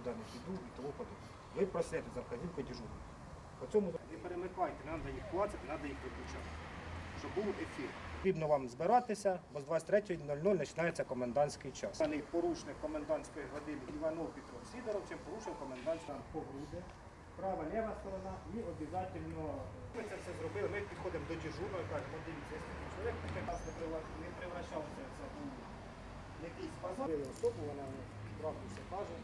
нікуди не піду і тому подобне. Ви просите за вказівкою дежурного. По цьому не перемикайте, треба їх клацати, треба їх виключати. Щоб був ефір. Потрібно вам збиратися, бо з 23.00 починається комендантський час. Паний порушник комендантської години Іванов Петро Сидоровичем порушив комендантську по груди. Права, ліва сторона і обов'язково ми це все зробили. Ми підходимо до дежурного і кажемо, «От дивіться, якщо чоловік нас не превращався у якийсь базар. Особу, вона правду все каже.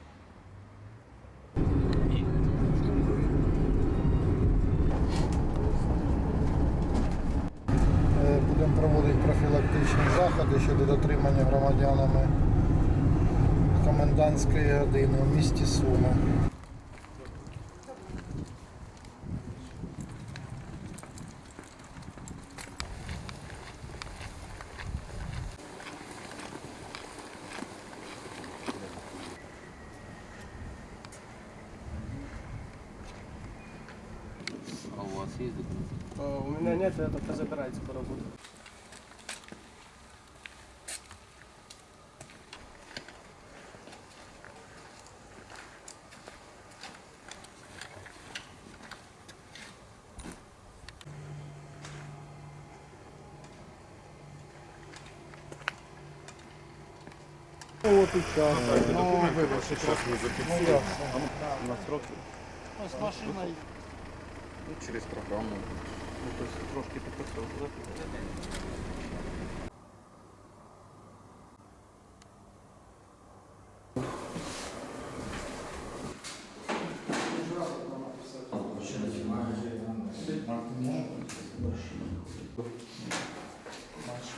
Будемо проводити профілактичні заходи щодо дотримання громадянами комендантської години у місті Суми. А у вас есть документы? У меня нет, это кто забирается по Вот и сейчас. Ну, вибачте, зараз ми зафіксуємо. На сроки. Ось машина. Ну, ну через програму. Ну, тобто трошки попрацював.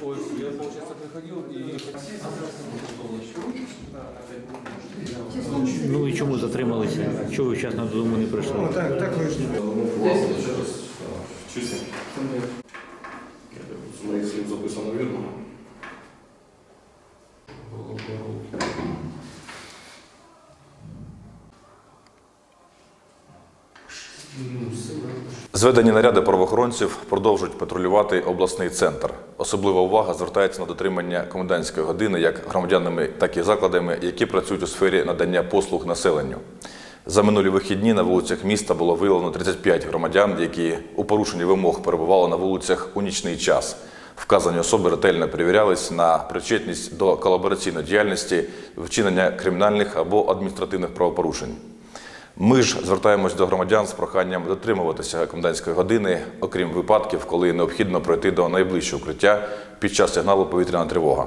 Ой, я, получается, приходил и... Ну і чому затрималися? Чого ви вчасно додому не прийшли? Чисто. З моїх слів записано вірно. Зведені наряди правоохоронців продовжують патрулювати обласний центр. Особлива увага звертається на дотримання комендантської години як громадянами, так і закладами, які працюють у сфері надання послуг населенню. За минулі вихідні на вулицях міста було виявлено 35 громадян, які у порушенні вимог перебували на вулицях у нічний час. Вказані особи ретельно перевірялись на причетність до колабораційної діяльності, вчинення кримінальних або адміністративних правопорушень. Ми ж звертаємось до громадян з проханням дотримуватися комендантської години, окрім випадків, коли необхідно пройти до найближчого укриття під час сигналу повітряна тривога.